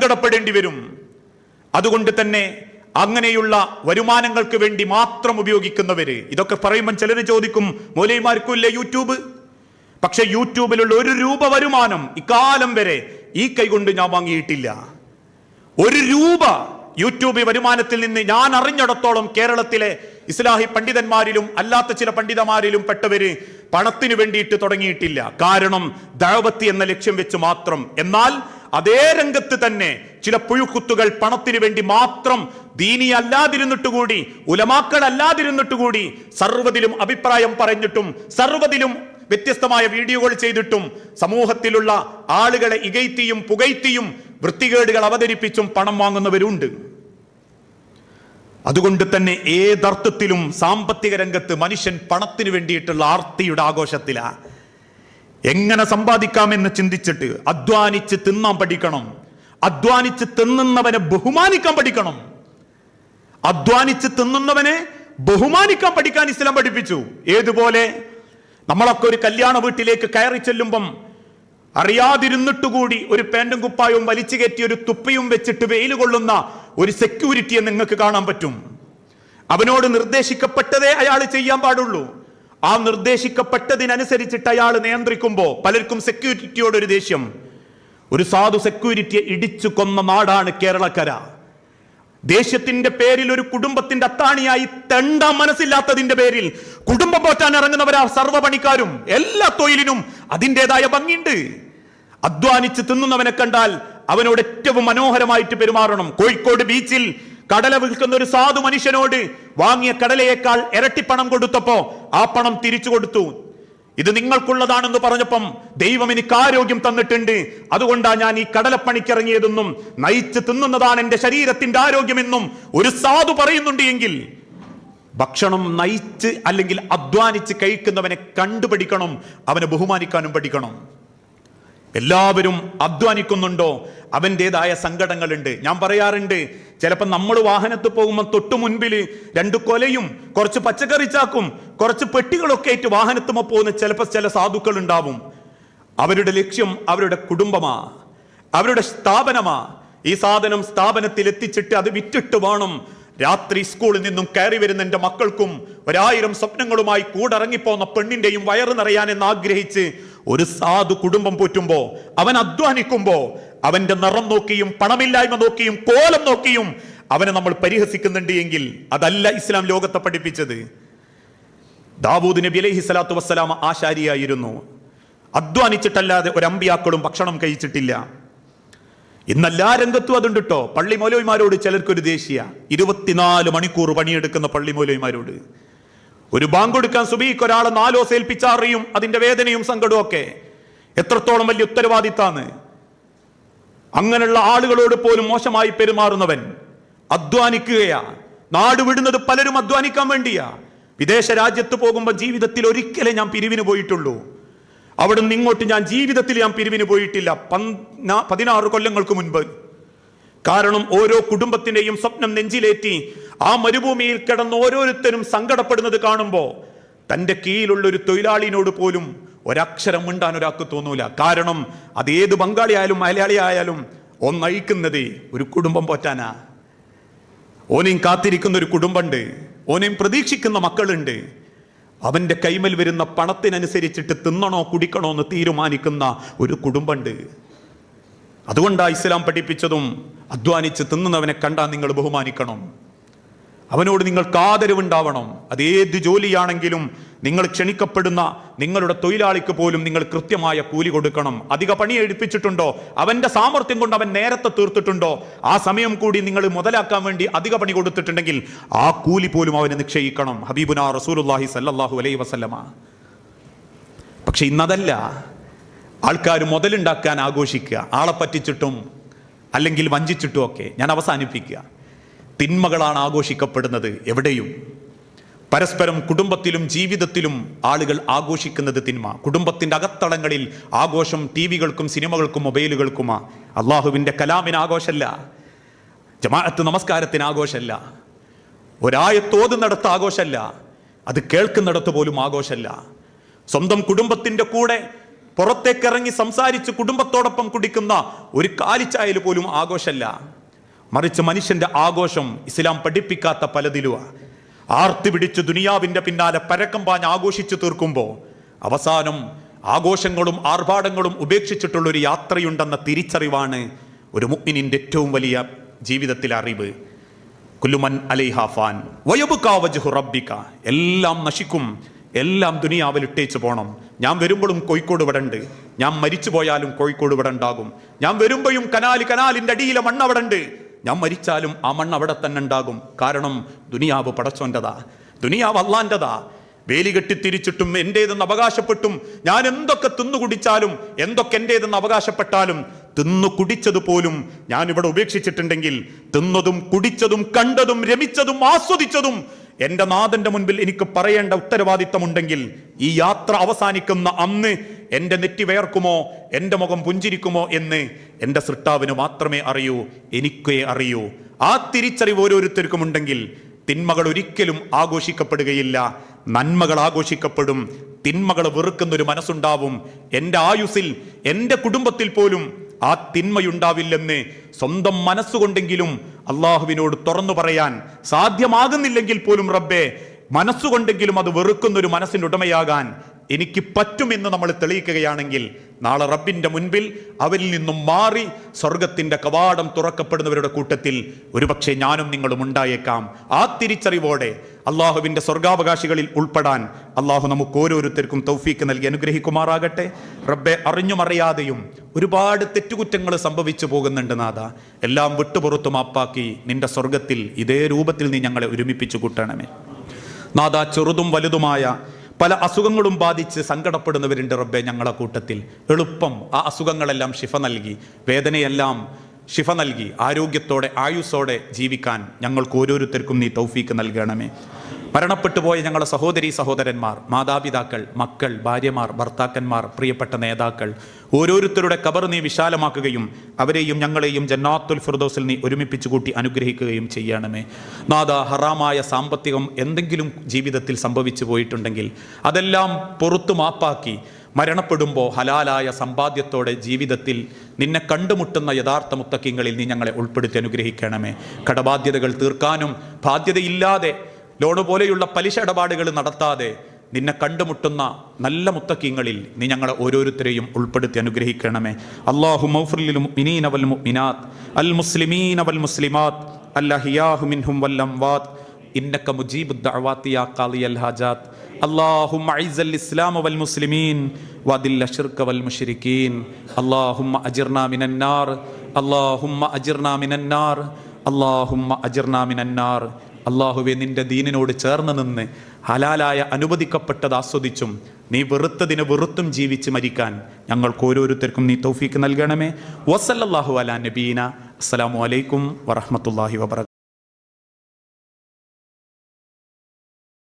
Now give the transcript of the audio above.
സങ്കടപ്പെടേണ്ടി വരും. അതുകൊണ്ട് തന്നെ അങ്ങനെയുള്ള വരുമാനങ്ങൾക്ക് വേണ്ടി മാത്രം ഉപയോഗിക്കുന്നവര് ഇതൊക്കെ പറയുമ്പോൾ ചിലർ ചോദിക്കും മൂലയമാർക്കും ഇല്ലേ യൂട്യൂബ്? പക്ഷെ യൂട്യൂബിലുള്ള ഒരു രൂപ വരുമാനം ഇക്കാലം വരെ ഈ കൈകൊണ്ട് ഞാൻ വാങ്ങിയിട്ടില്ല. ഒരു രൂപ യൂട്യൂബ് വരുമാനത്തിൽ നിന്ന് ഞാൻ അറിഞ്ഞിടത്തോളം കേരളത്തിലെ ഇസ്ലാഹി പണ്ഡിതന്മാരിലും അല്ലാത്ത ചില പണ്ഡിതന്മാരിലും പെട്ടവര് പണത്തിനു വേണ്ടിയിട്ട് തുടങ്ങിയിട്ടില്ല. കാരണം ദഴവത്തി എന്ന ലക്ഷ്യം വെച്ച് മാത്രം. എന്നാൽ അതേ രംഗത്ത് തന്നെ ചില പുഴുക്കുത്തുകൾ പണത്തിന് വേണ്ടി മാത്രം ദീനി അല്ലാതിരുന്നിട്ടുകൂടി ഉലമാക്കൾ അല്ലാതിരുന്നിട്ടുകൂടി സർവതിലും അഭിപ്രായം പറഞ്ഞിട്ടും സർവതിലും വ്യത്യസ്തമായ വീഡിയോകൾ ചെയ്തിട്ടും സമൂഹത്തിലുള്ള ആളുകളെ ഇകയ്ത്തിയും പുകയ്ത്തിയും വൃത്തികേടുകൾ അവതരിപ്പിച്ചും പണം വാങ്ങുന്നവരുണ്ട്. അതുകൊണ്ട് തന്നെ ഏതർത്ഥത്തിലും സാമ്പത്തിക രംഗത്ത് മനുഷ്യൻ പണത്തിന് വേണ്ടിയിട്ടുള്ള ആർത്തിയുടെ ആഘോഷത്തിലാ. എങ്ങനെ സമ്പാദിക്കാമെന്ന് ചിന്തിച്ചിട്ട് അധ്വാനിച്ച് തിന്നാൻ പഠിക്കണം. അധ്വാനിച്ച് തിന്നുന്നവനെ ബഹുമാനിക്കാൻ പഠിക്കണം. അധ്വാനിച്ച് തിന്നുന്നവനെ ബഹുമാനിക്കാൻ പഠിക്കാൻ ഇസ്ലാം പഠിപ്പിച്ചു. ഏതുപോലെ? നമ്മളൊക്കെ ഒരു കല്യാണ വീട്ടിലേക്ക് കയറി ചെല്ലുമ്പം അറിയാതിരുന്നിട്ടുകൂടി ഒരു പാന്റും കുപ്പായവും വലിച്ചു കയറ്റി ഒരു തുപ്പയും വെച്ചിട്ട് വെയിൽ കൊള്ളുന്ന ഒരു സെക്യൂരിറ്റിയെ നിങ്ങൾക്ക് കാണാൻ പറ്റും. അവനോട് നിർദ്ദേശിക്കപ്പെട്ടതേ അയാൾ ചെയ്യാൻ പാടുള്ളൂ. ആ നിർദ്ദേശിക്കപ്പെട്ടതിനനുസരിച്ചിട്ട് അയാൾ നിയന്ത്രിക്കുമ്പോൾ പലർക്കും സെക്യൂരിറ്റിയോട് ഒരു ദേഷ്യം. ഒരു സാധു സെക്യൂരിറ്റിയെ ഇടിച്ചു കൊന്ന നാടാണ് കേരളക്കര. ദേഷ്യത്തിന്റെ പേരിൽ ഒരു കുടുംബത്തിന്റെ അത്താണിയായി തെണ്ട മനസ്സില്ലാത്തതിന്റെ പേരിൽ കുടുംബം പോറ്റാൻ ഇറങ്ങുന്നവരാ സർവ പണിക്കാരും എല്ലാ തൊഴിലിനും അതിന്റെതായ ഭംഗിയുണ്ട്. അധ്വാനിച്ച് തിന്നുന്നവനെ കണ്ടാൽ അവനോട് ഏറ്റവും മനോഹരമായിട്ട് പെരുമാറണം. കോഴിക്കോട് ബീച്ചിൽ കടല വിൽക്കുന്ന ഒരു സാധു മനുഷ്യനോട് വാങ്ങിയ കടലയേക്കാൾ ഇരട്ടിപ്പണം കൊടുത്തപ്പോ ആ പണം തിരിച്ചു കൊടുത്തു. ഇത് നിങ്ങൾക്കുള്ളതാണെന്ന് പറഞ്ഞപ്പം ദൈവം എനിക്ക് ആരോഗ്യം തന്നിട്ടുണ്ട്. അതുകൊണ്ടാ ഞാൻ ഈ കടലപ്പണിക്കിറങ്ങിയതെന്നും നയിച്ച് തിന്നുന്നതാണ് എന്റെ ശരീരത്തിന്റെ ആരോഗ്യമെന്നും ഒരു സാധു പറയുന്നുണ്ട് എങ്കിൽ ഭക്ഷണം നയിച്ച് അല്ലെങ്കിൽ അധ്വാനിച്ച് കഴിക്കുന്നവനെ കണ്ടുപഠിക്കണം അവനെ ബഹുമാനിക്കാനും പഠിക്കണം. എല്ലാവരും അധ്വാനിക്കുന്നുണ്ടോ? അവന്റെതായ സങ്കടങ്ങളുണ്ട്. ഞാൻ പറയാറുണ്ട് ചിലപ്പോൾ നമ്മൾ വാഹനത്ത് പോകുമ്പോൾ തൊട്ടു മുൻപിൽ രണ്ട് കൊലയും കുറച്ച് പച്ചക്കറി ചാക്കും കുറച്ച് പെട്ടികളൊക്കെ ആയിട്ട് വാഹനത്തുമ്പോൾ പോകുന്ന ചിലപ്പോൾ ചില സാധുക്കൾ ഉണ്ടാവും അവരുടെ ലക്ഷ്യം അവരുടെ കുടുംബമാ അവരുടെ സ്ഥാപനമാ. ഈ സാധനം സ്ഥാപനത്തിൽ എത്തിച്ചിട്ട് അത് വിറ്റിട്ട് വേണം. രാത്രി സ്കൂളിൽ നിന്നും കയറി വരുന്ന എന്റെ മക്കൾക്കും ഒരായിരം സ്വപ്നങ്ങളുമായി കൂടിറങ്ങിപ്പോന്ന പെണ്ണിന്റെയും വയറ് നിറയാൻ എന്ന് ആഗ്രഹിച്ച് ഒരു സാധു കുടുംബം പോറ്റുമ്പോ അവൻ അധ്വാനിക്കുമ്പോ അവന്റെ നിറം നോക്കിയും പണമില്ലായ്മ നോക്കിയും കോലം നോക്കിയും അവനെ നമ്മൾ പരിഹസിക്കുന്നുണ്ട് എങ്കിൽ അതല്ല ഇസ്ലാം ലോകത്തെ പഠിപ്പിച്ചത്. ദാവൂദ് നബി അലൈഹി സ്വലാത്തു വസ്സലാം ആശാരിയായിരുന്നു. അധ്വാനിച്ചിട്ടല്ലാതെ ഒരു അമ്പിയാക്കളും ഭക്ഷണം കഴിച്ചിട്ടില്ല. ഇന്നെല്ലാ രംഗത്തും അതുണ്ട് കേട്ടോ പള്ളി മൗലവിമാരോട് ചിലർക്കൊരു ദേശീയ ഇരുപത്തിനാല് മണിക്കൂർ പണിയെടുക്കുന്ന പള്ളി മൗലവിമാരോട്. ഒരു ബാങ്ക് കൊടുക്കാൻ സുബീക്ക് ഒരാളെ നാലോ സേൽപ്പിച്ചറിയും അതിന്റെ വേദനയും സങ്കടവും ഒക്കെ. എത്രത്തോളം വലിയ ഉത്തരവാദിത്താണ്. അങ്ങനെയുള്ള ആളുകളോട് പോലും മോശമായി പെരുമാറുന്നവൻ അധ്വാനിക്കുകയാ. നാട് വിടുന്നത് പലരും അധ്വാനിക്കാൻ വേണ്ടിയാ. വിദേശ രാജ്യത്ത് പോകുമ്പോൾ ജീവിതത്തിൽ ഒരിക്കലേ ഞാൻ പിരിവിന് പോയിട്ടുള്ളൂ. അവിടുന്ന് ഇങ്ങോട്ട് ഞാൻ ജീവിതത്തിൽ ഞാൻ പിരിവിന് പോയിട്ടില്ല. പതിനാറ് കൊല്ലങ്ങൾക്ക് മുൻപ്. കാരണം ഓരോ കുടുംബത്തിന്റെയും സ്വപ്നം നെഞ്ചിലേറ്റി ആ മരുഭൂമിയിൽ കിടന്ന് ഓരോരുത്തരും സങ്കടപ്പെടുന്നത് കാണുമ്പോൾ തന്റെ കീഴിലുള്ള ഒരു തൊഴിലാളിനോട് പോലും ഒരക്ഷരം മിണ്ടാൻ ഒരാൾക്ക് തോന്നൂല. കാരണം അത് ഏത് ബംഗാളിയായാലും മലയാളിയായാലും ഒന്നഴിക്കുന്നത് ഒരു കുടുംബം പോറ്റാനാ. ഓനെയും കാത്തിരിക്കുന്ന ഒരു കുടുംബമുണ്ട് ഓനെയും പ്രതീക്ഷിക്കുന്ന മക്കളുണ്ട്. അവന്റെ കൈമൽ വരുന്ന പണത്തിനനുസരിച്ചിട്ട് തിന്നണോ കുടിക്കണോ എന്ന് തീരുമാനിക്കുന്ന ഒരു കുടുംബമുണ്ട് അതുകൊണ്ടാ ഇസ്ലാം പഠിപ്പിച്ചതും അധ്വാനിച്ച് തിന്നുന്നവനെ കണ്ടാൽ നിങ്ങൾ ബഹുമാനിക്കണം. അവനോട് നിങ്ങൾക്ക് ആദരവുണ്ടാവണം അത് ഏത് ജോലിയാണെങ്കിലും നിങ്ങൾ ക്ഷണിക്കപ്പെടുന്ന നിങ്ങളുടെ തൊഴിലാളിക്ക് പോലും നിങ്ങൾ കൃത്യമായ കൂലി കൊടുക്കണം. അധിക പണി എടുപ്പിച്ചിട്ടുണ്ടോ? അവന്റെ സാമർത്ഥ്യം കൊണ്ട് അവൻ നേരത്തെ തീർത്തിട്ടുണ്ടോ? ആ സമയം കൂടി നിങ്ങൾ മുതലാക്കാൻ വേണ്ടി അധിക പണി കൊടുത്തിട്ടുണ്ടെങ്കിൽ ആ കൂലി പോലും അവനെ നിക്ഷയിക്കണം ഹബീബുന റസൂലുല്ലാഹി സല്ലാഹു അലൈ വസല്ലമ. പക്ഷെ ഇന്നതല്ല. ആൾക്കാർ മുതലുണ്ടാക്കാൻ ആഘോഷിക്കുക. ആളെ പറ്റിച്ചിട്ടും അല്ലെങ്കിൽ വഞ്ചിച്ചിട്ടും ഒക്കെ ഞാൻ അവസാനിപ്പിക്കുക. തിന്മകളാണ് ആഘോഷിക്കപ്പെടുന്നത് എവിടെയും. പരസ്പരം കുടുംബത്തിലും ജീവിതത്തിലും ആളുകൾ ആഘോഷിക്കുന്നത് തിന്മ. കുടുംബത്തിന്റെ അകത്തളങ്ങളിൽ ആഘോഷം ടി വികൾക്കും സിനിമകൾക്കും മൊബൈലുകൾക്കുമാ. അള്ളാഹുവിന്റെ കലാമിന് ആഘോഷമല്ല ജമാഅത്ത് നമസ്കാരത്തിന് ആഘോഷമല്ല ഒരായത്തോതുന്നിടത്ത് ആഘോഷമല്ല അത് കേൾക്കുന്നിടത്ത് പോലും ആഘോഷമല്ല സ്വന്തം കുടുംബത്തിന്റെ കൂടെ പുറത്തേക്ക് ഇറങ്ങി സംസാരിച്ച് കുടുംബത്തോടൊപ്പം കുടിക്കുന്ന ഒരു കാലിച്ചായൽ പോലും ആഘോഷമല്ല. മറിച്ച് മനുഷ്യന്റെ ആഘോഷം ഇസ്ലാം പഠിപ്പിക്കാത്ത പലതിലുവാ. ആർത്തി പിടിച്ച് ദുനിയാവിന്റെ പിന്നാലെ പരക്കം പാഞ്ഞ് ആഘോഷിച്ചു തീർക്കുമ്പോൾ അവസാനം ആഘോഷങ്ങളും ആർഭാടങ്ങളും ഉപേക്ഷിച്ചിട്ടുള്ള ഒരു യാത്രയുണ്ടെന്ന തിരിച്ചറിവാണ് ഒരു മുഗ്മിനിന്റെ ഏറ്റവും വലിയ ജീവിതത്തിലെ അറിവ്. കുല്ലുമൻ അലൈഹാഫാൻ വയബുക്കാവജ് റബ്ബിക. എല്ലാം നശിക്കും എല്ലാം ദുനിയാവിൽ ഇട്ടേച്ച് പോണം. ഞാൻ വരുമ്പോഴും കോഴിക്കോട് ഇവിടെ ഉണ്ട് ഞാൻ മരിച്ചു പോയാലും കോഴിക്കോട് ഇവിടെ ഉണ്ടാകും. ഞാൻ വരുമ്പോഴും കനാല് കനാലിന്റെ അടിയിലെ മണ്ണ് അവിടെ ഉണ്ട്. ഞാൻ മരിച്ചാലും ആ മണ്ണ് അവിടെ തന്നെ ഉണ്ടാകും. കാരണം ദുനിയാവ് പടച്ചോന്റെതാ ദുനിയാവ് അള്ളാന്റെതാ വേലി കെട്ടി തിരിച്ചിട്ടും എന്റേതെന്ന് അവകാശപ്പെട്ടും ഞാൻ എന്തൊക്കെ തിന്നു കുടിച്ചാലും എന്തൊക്കെ എന്റേതെന്ന് അവകാശപ്പെട്ടാലും തിന്നു കുടിച്ചത് പോലും ഞാൻ ഇവിടെ ഉപേക്ഷിച്ചിട്ടുണ്ടെങ്കിൽ തിന്നതും കുടിച്ചതും കണ്ടതും രമിച്ചതും ആസ്വദിച്ചതും എന്റെ നാഥന്റെ മുൻപിൽ എനിക്ക് പറയേണ്ട ഉത്തരവാദിത്തമുണ്ടെങ്കിൽ ഈ യാത്ര അവസാനിക്കുന്ന അന്ന് എന്റെ നെറ്റി വേർക്കുമോ എന്റെ മുഖം പുഞ്ചിരിക്കുമോ എന്ന് എന്റെ സൃഷ്ടാവിന് മാത്രമേ അറിയൂ എനിക്കേ അറിയൂ. ആ തിരിച്ചറിവ് ഓരോരുത്തർക്കും ഉണ്ടെങ്കിൽ തിന്മകൾ ഒരിക്കലും ആഘോഷിക്കപ്പെടുകയില്ല. നന്മകൾ ആഘോഷിക്കപ്പെടും. തിന്മകൾ വെറുക്കുന്നൊരു മനസ്സുണ്ടാവും. എന്റെ ആയുസിൽ എന്റെ കുടുംബത്തിൽ പോലും ആ തിന്മയുണ്ടാവില്ലെന്ന് സ്വന്തം മനസ്സുകൊണ്ടെങ്കിലും അള്ളാഹുവിനോട് തുറന്നു പറയാൻ സാധ്യമാകുന്നില്ലെങ്കിൽ പോലും റബ്ബെ മനസ്സുകൊണ്ടെങ്കിലും അത് വെറുക്കുന്നൊരു മനസ്സിന്റെ ഉടമയാകാൻ എനിക്ക് പറ്റുമെന്ന് നമ്മൾ തെളിയിക്കുകയാണെങ്കിൽ നാളെ റബ്ബിന്റെ മുൻപിൽ അവരിൽ നിന്നും മാറി സ്വർഗത്തിന്റെ കവാടം തുറക്കപ്പെടുന്നവരുടെ കൂട്ടത്തിൽ ഒരുപക്ഷെ ഞാനും നിങ്ങളും ഉണ്ടായേക്കാം. ആ തിരിച്ചറിവോടെ അള്ളാഹുവിന്റെ സ്വർഗാവകാശികളിൽ ഉൾപ്പെടാൻ അള്ളാഹു നമുക്ക് ഓരോരുത്തർക്കും തൗഫീക്ക് നൽകി അനുഗ്രഹിക്കുമാറാകട്ടെ. റബ്ബെ അറിഞ്ഞുമറിയാതെയും ഒരുപാട് തെറ്റുകുറ്റങ്ങൾ സംഭവിച്ചു പോകുന്നുണ്ട് നാഥ. എല്ലാം വിട്ടുപുറത്തു മാപ്പാക്കി നിന്റെ സ്വർഗത്തിൽ ഇതേ രൂപത്തിൽ നീ ഞങ്ങളെ ഒരുമിപ്പിച്ചു കൂട്ടണമേ. നാഥ ചെറുതും വലുതുമായ പല അസുഖങ്ങളും ബാധിച്ച് സങ്കടപ്പെടുന്നവരുണ്ട് റബ്ബെ ഞങ്ങളെ കൂട്ടത്തിൽ. എളുപ്പം ആ അസുഖങ്ങളെല്ലാം ശിഫ നൽകി വേദനയെല്ലാം ശിഫ നൽകി ആരോഗ്യത്തോടെ ആയുസ്സോടെ ജീവിക്കാൻ ഞങ്ങൾക്ക് ഓരോരുത്തർക്കും നീ തൗഫീക്ക് നൽകണമേ. മരണപ്പെട്ടു പോയ ഞങ്ങളെ സഹോദരി സഹോദരന്മാർ മാതാപിതാക്കൾ മക്കൾ ഭാര്യമാർ ഭർത്താക്കന്മാർ പ്രിയപ്പെട്ട നേതാക്കൾ ഓരോരുത്തരുടെ കബർ നീ വിശാലമാക്കുകയും അവരെയും ഞങ്ങളെയും ജന്നാത്തുൽ ഫിർദോസിൽ നീ ഒരുമിപ്പിച്ചു കൂട്ടി അനുഗ്രഹിക്കുകയും ചെയ്യണമേ. നാദ ഹറാമായ സാമ്പത്തികം എന്തെങ്കിലും ജീവിതത്തിൽ സംഭവിച്ചു പോയിട്ടുണ്ടെങ്കിൽ അതെല്ലാം പുറത്തു മാപ്പാക്കി മരണപ്പെടുമ്പോൾ ഹലാലായ സമ്പാദ്യത്തോടെ ജീവിതത്തിൽ നിന്നെ കണ്ടുമുട്ടുന്ന യഥാർത്ഥ മുത്തക്കിങ്ങളിൽ നീ ഞങ്ങളെ ഉൾപ്പെടുത്തി അനുഗ്രഹിക്കണമേ. കടബാധ്യതകൾ തീർക്കാനും ബാധ്യതയില്ലാതെ ലോണ് പോലെയുള്ള പലിശ ഇടപാടുകൾ നടത്താതെ നിന്നെ കണ്ടുമുട്ടുന്ന നല്ല മുത്തക്കിങ്ങളിൽ നീ ഞങ്ങളെ ഓരോരുത്തരെയും ഉൾപ്പെടുത്തി അനുഗ്രഹിക്കണമേ അള്ളാഹു മൗഫുലിൽ മുഅ്മിനീന വൽ മുഅ്മിനാത്ത് അൽ മുസ്ലിമീന വൽ മുസ്ലിമാത്ത് അല്ലഹിയാഹു മിൻഹും വൽ അംവാത്ത് ഇന്നക മുജീബു ദഅവാത്തി യാ ഖാളിയൽ ഹാജാത്ത് اللهم اعز الاسلام والمسلمين واذل الشرك والمشركين اللهم اجرنا من النار اللهم اجرنا من النار اللهم اجرنا من النار അള്ളാഹുവെ നിന്റെ ദീനിനോട് ചേർന്ന് നിന്ന് ഹലാലായ അനുവദിക്കപ്പെട്ടത് ആസ്വദിച്ചും നീ വെറുത്തതിനെ വെറുത്തും ജീവിച്ച് മരിക്കാൻ ഞങ്ങൾക്ക് ഓരോരുത്തർക്കും നീ തൗഫീക്ക് നൽകണമേ. വസല്ലാഹു അലാ നബീന. അസ്സലാമു അലൈക്കും വറഹമത്തല്ലാഹി വബർക്കാത്തു